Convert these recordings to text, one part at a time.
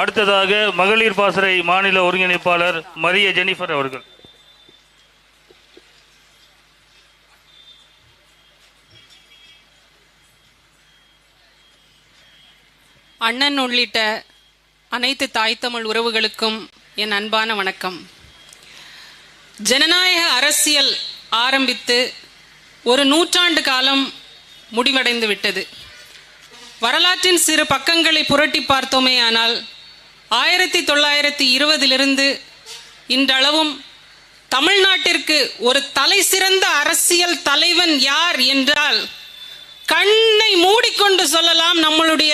அடுத்ததாக மகளிர் பாசறை மாநில ஒருங்கிணைப்பாளர் மரிய ஜெனிஃபர் அவர்கள். அண்ணன் உள்ளிட்ட அனைத்து தாய் தமிழ் உறவுகளுக்கும் என் அன்பான வணக்கம். ஜனநாயக அரசியல் ஆரம்பித்து ஒரு நூற்றாண்டு காலம் முடிவடைந்து விட்டது வரலாற்றின் சிறு பக்கங்களை புரட்டி பார்த்தோமே ஆனால் ஆயிரத்தி தொள்ளாயிரத்தி இருபதிலிருந்து இன்றளவும் தமிழ்நாட்டிற்கு ஒரு தலை சிறந்த அரசியல் தலைவன் யார் என்றால் கண்ணை மூடிக்கொண்டு சொல்லலாம் நம்மளுடைய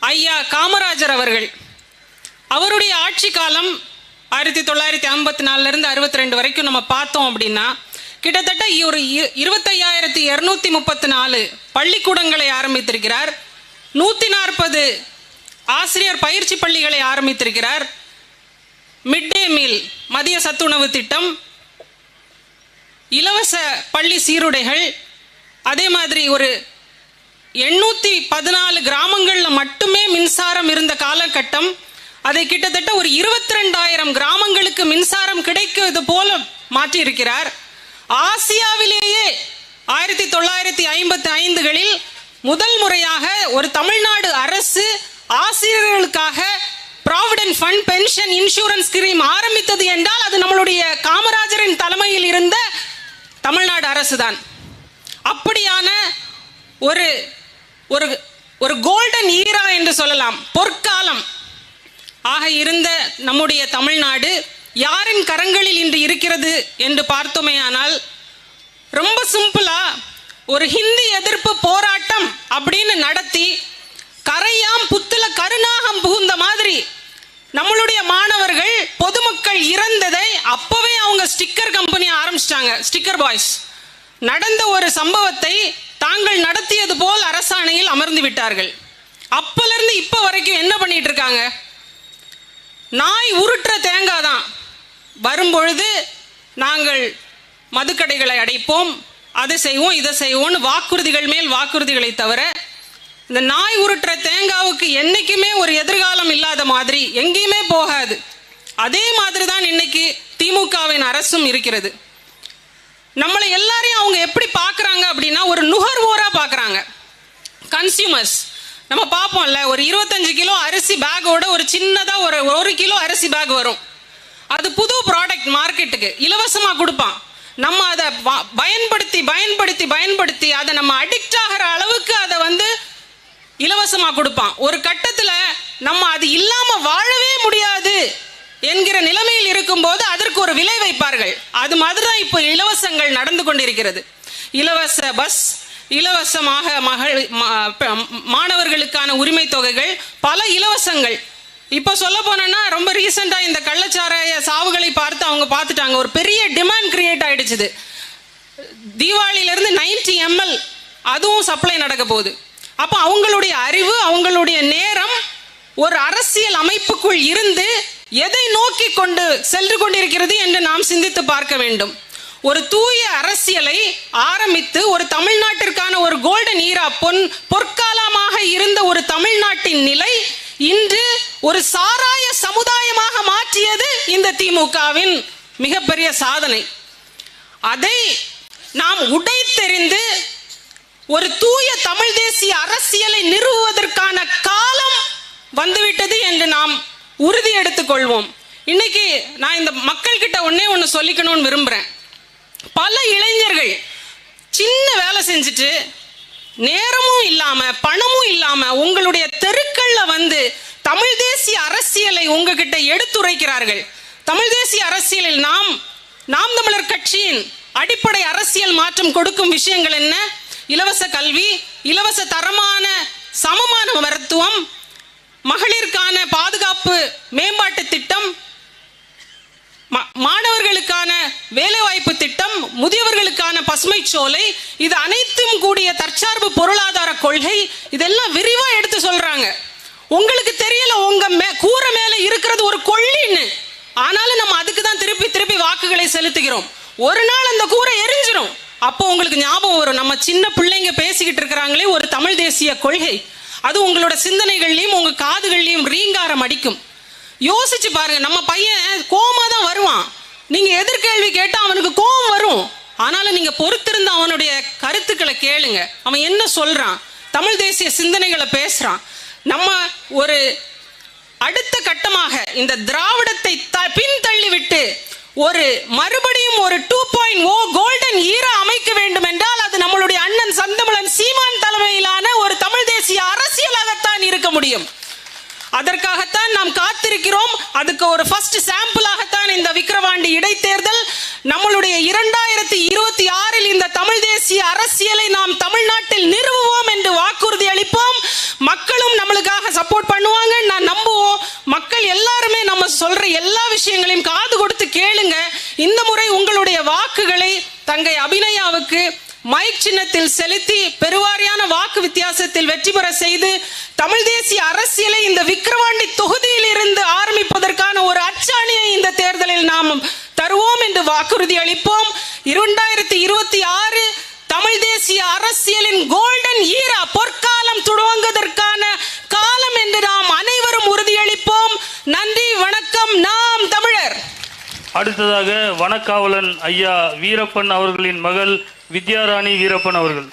ஐயா காமராஜர் அவர்கள். அவருடைய ஆட்சி காலம் ஆயிரத்தி தொள்ளாயிரத்தி ஐம்பத்தி நாலுலேருந்து அறுபத்தி ரெண்டு வரைக்கும் நம்ம பார்த்தோம் அப்படின்னா கிட்டத்தட்ட ஒரு இ- இருபத்தையாயிரத்தி இரநூத்தி முப்பத்தி நாலு பள்ளிக்கூடங்களை ஆரம்பித்திருக்கிறார். நூற்றி நாற்பது ஆசிரியர் பயிற்சி பள்ளிகளை ஆரம்பித்திருக்கிறார். மிட் டே மீல் மதிய சத்துணவு திட்டம் இலவச பள்ளி சீருடைகள் அதே மாதிரி ஒரு எண்ணூற்றி பதினாலு கிராமங்களில் மட்டுமே மின்சாரம் இருந்த காலகட்டம். அதை கிட்டத்தட்ட ஒரு இருபத்தி ரெண்டாயிரம் கிராமங்களுக்கு மின்சாரம் கிடைக்கிறது போல மாற்றியிருக்கிறார். ஆசியாவிலேயே ஆயிரத்தி தொள்ளாயிரத்தி ஐம்பத்தி ஐந்துகளில் முதல் முறையாக ஒரு தமிழ்நாடு அரசு ஆசிரியர்களுக்காக provident fund pension insurance scheme ஆரம்பித்தது என்றால் அது நம்மளுடைய காமராஜரின் தலைமையில் இருந்த தமிழ்நாடு அரசுதான். அப்படியான ஒரு ஒரு ஒரு கோல்டன் ஈரா என்று சொல்லலாம். பொற்காலம் ஆக இருந்த நம்முடைய தமிழ்நாடு யாரின் கரங்களில் இன்று இருக்கிறது என்று பார்த்தோமேயானால் ரொம்ப சிம்பிளா ஒரு ஹிந்தி எதிர்ப்பு போராட்டம் அப்படின்னு நடத்தி கரையாம் புத்துல கருநாகம் புகுந்த மாதிரி நம்மளுடைய மாணவர்கள் பொதுமக்கள் இறந்ததை அப்பவே அவங்க ஸ்டிக்கர் கம்பெனி ஆரம்பிச்சிட்டாங்க ஸ்டிக்கர் பாய்ஸ். நடந்த ஒரு சம்பவத்தை தாங்கள் நடத்தியது போல் அரசாணையில் அமர்ந்து விட்டார்கள். அப்பல இப்ப வரைக்கும் என்ன பண்ணிட்டு இருக்காங்க? நாய் உருட்டுற தேங்காய் தான். வரும்பொழுது நாங்கள் மதுக்கடைகளை அடைப்போம் அதை செய்வோம் இதை செய்வோம்னு வாக்குறுதிகள் மேல் வாக்குறுதிகளை தவிர இந்த நாய் உருட்டுற தேங்காவுக்கு என்றைக்குமே ஒரு எதிர்காலம் இல்லாத மாதிரி எங்கேயுமே போகாது. அதே மாதிரி தான் இன்னைக்கு திமுகவின் அரசும் இருக்கிறது. நம்மளை எல்லாரையும் அவங்க எப்படி பார்க்குறாங்க அப்படின்னா ஒரு நுகர்வோராக பார்க்குறாங்க கன்சியூமர்ஸ் நம்ம பார்ப்போம்ல ஒரு இருபத்தஞ்சு கிலோ அரிசி பேக்கோட ஒரு சின்னதாக ஒரு ஒரு கிலோ அரிசி பேக் வரும். அது புது ப்ராடக்ட் மார்க்கெட்டுக்கு இலவசமாக கொடுப்பான். நம்ம அதை பயன்படுத்தி பய பயன்படுத்தி அதை நம்ம அடிக்ட் ஆகிற அளவுக்கு அதை வந்து இலவசமா கொடுப்பான். ஒரு கட்டத்துல நம்ம அது இல்லாம வாழவே முடியாது என்கிற நிலைமையில் இருக்கும்போது அதற்கு ஒரு விலை வைப்பார்கள். அது மாதிரி தான் இப்போ இலவசங்கள் நடந்து கொண்டிருக்கிறது. இலவச பஸ் இலவசமாக மகள் மா- மாணவர்களுக்கான உரிமை தொகைகள் பல இலவசங்கள். இப்போ சொல்ல போனோம்னா ரொம்ப ரீசெண்டாக இந்த கள்ளச்சாராய சாவுகளை பார்த்து அவங்க பார்த்துட்டாங்க. ஒரு பெரிய டிமாண்ட் கிரியேட் ஆயிடுச்சுது. தீபாவளியிலேருந்து நைன்டி எம்எல் அதுவும் சப்ளை நடக்க போகுது. அப்போ அவங்களுடைய அறிவு அவங்களுடைய நேரம் ஒரு அரசியல் அமைப்புக்குள் இருந்து எதை நோக்கி கொண்டு சென்று கொண்டிருக்கிறது என்று நாம் சிந்தித்து பார்க்க வேண்டும். ஒரு தூய அரசியலை ஆரம்பித்து ஒரு தமிழ்நாட்டிற்கான ஒரு கோல்டன் ஈரா பொன் பொற்காலமாக இருந்த ஒரு தமிழ்நாட்டின் நிலை இன்று ஒரு சாராய சமுதாயமாக மாற்றியது இந்த திமுகவின் மிகப்பெரிய சாதனை. அதை நாம் உடைத்தெறிந்து ஒரு தூய தமிழ் தேசிய அரசியலை நிறுவுவதற்கான காலம் வந்துவிட்டது என்று நாம் உறுதி எடுத்துக் கொள்வோம் இன்னைக்கு நான் இந்த மக்கள் கிட்ட ஒன்னே ஒன்று சொல்லிக்கணும்னு விரும்புகிறேன் பல இளைஞர்கள் சின்ன வேலை செஞ்சுட்டு நேரமும் இல்லாம பணமும் இல்லாம உங்களுடைய தெருக்கள்ல வந்து தமிழ் தேசிய அரசியலை உங்ககிட்ட எடுத்துரைக்கிறார்கள். தமிழ் தேசிய அரசியலில் நாம் நாம் தமிழர் கட்சியின் அடிப்படை அரசியல் மாற்றம் கொடுக்கும் விஷயங்கள் என்ன? இலவச கல்வி இலவச தரமான சமமான மருத்துவம் மகளிருக்கான பாதுகாப்பு மேம்பாட்டு திட்டம் மா- மாணவர்களுக்கான வேலைவாய்ப்பு திட்டம் முதியவர்களுக்கான பசுமை சோலை இது அனைத்தும் கூடிய தற்சார்பு பொருளாதார கொள்கை இதெல்லாம் விரிவா எடுத்து சொல்றாங்க. உங்களுக்கு தெரியல உங்க மே- கூரை மேல இருக்கிறது ஒரு கொள்ளின்னு. ஆனாலும் நம்ம அதுக்கு தான் திருப்பி திருப்பி வாக்குகளை செலுத்துகிறோம். ஒரு நாள் அந்த கூரை எரிஞ்சிடும் அப்போ உங்களுக்கு ஞாபகம் வரும். நம்ம சின்ன பிள்ளைங்க பேசிக்கிட்டு இருக்கிறாங்களே ஒரு தமிழ் தேசிய கொள்கை. அது உங்களோட சிந்தனைகள்லையும் உங்க காதுகள்லையும் ரீங்காரம் அடிக்கும். யோசிச்சு பாருங்க நம்ம பையன் கோமா தான் வருவான். நீங்க எதிர்கேள்வி கேட்டா அவனுக்கு கோபம் வரும். ஆனாலும் நீங்க பொறுத்திருந்து அவனுடைய கருத்துக்களை கேளுங்க. அவன் என்ன சொல்றான்? தமிழ் தேசிய சிந்தனைகளை பேசுறான். நம்ம ஒரு அடுத்த கட்டமாக இந்த திராவிடத்தை த- பின்தள்ளிவிட்டு ஒரு மறுபடியும் ஒரு two point O golden era அமைக்க வேண்டும் என்றால் அது நம்மளுடைய அண்ணன் சந்தமிழன் சீமான் தலைமையிலான ஒரு தமிழ் தேசிய அரசியலாகத்தான் இருக்க முடியும். அதற்காகத்தான் நாம் காத்திருக்கிறோம். அதுக்கு ஒரு ஃபர்ஸ்ட் சாம்பிளாகத்தான் இந்த விக்கிரவாண்டி இடைத்தேர்தல். நம்மளுடைய இரண்டாயிரத்தி இருபத்தி ஆறில் இந்த தமிழ் தேசிய அரசியலை நாம் தமிழ்நாட்டில் நிறுவுவோம் என்று வாக்குறுதி அளிப்போம். மக்களும் நம்மளுக்காக சப்போர்ட் பண்ணுவாங்க. நான் நம்புவோம். மக்கள் எல்லாருமே நம்ம சொல்ற எல்லா விஷயங்களையும் காது கொடுத்து கேளுங்க. இந்த முறை உங்களுடைய வாக்குகளை தங்கை அபிநயாவுக்கு மைக் சின்னத்தில் செலுத்தி பெருவாரியான வாக்கு வித்தியாசத்தில் வெற்றி பெற செய்து தமிழ் தேசிய அரசியலை இந்த விக்கிரவாண்டி தொகுதியில் இருந்து ஆரம்பிப்பதற்கான ஒரு அச்சாணியை இந்த தேர்தலில் நாம் தருவோம் என்று வாக்குறுதி அளிப்போம். இரண்டாயிரத்தி இருபத்தி ஆறு தமிழ் தேசிய அரசியலின் கோல்டன் ஈரா பொற்காலம் துவங்குவதற்கான காலம் என்று நாம் அனைவரும் உறுதியளிப்போம். நன்றி வணக்கம். நாம் தமிழர். அடுத்ததாக வனக்காவலன் ஐயா வீரப்பன் அவர்களின் மகள் வித்யாராணி வீரப்பன் அவர்கள்.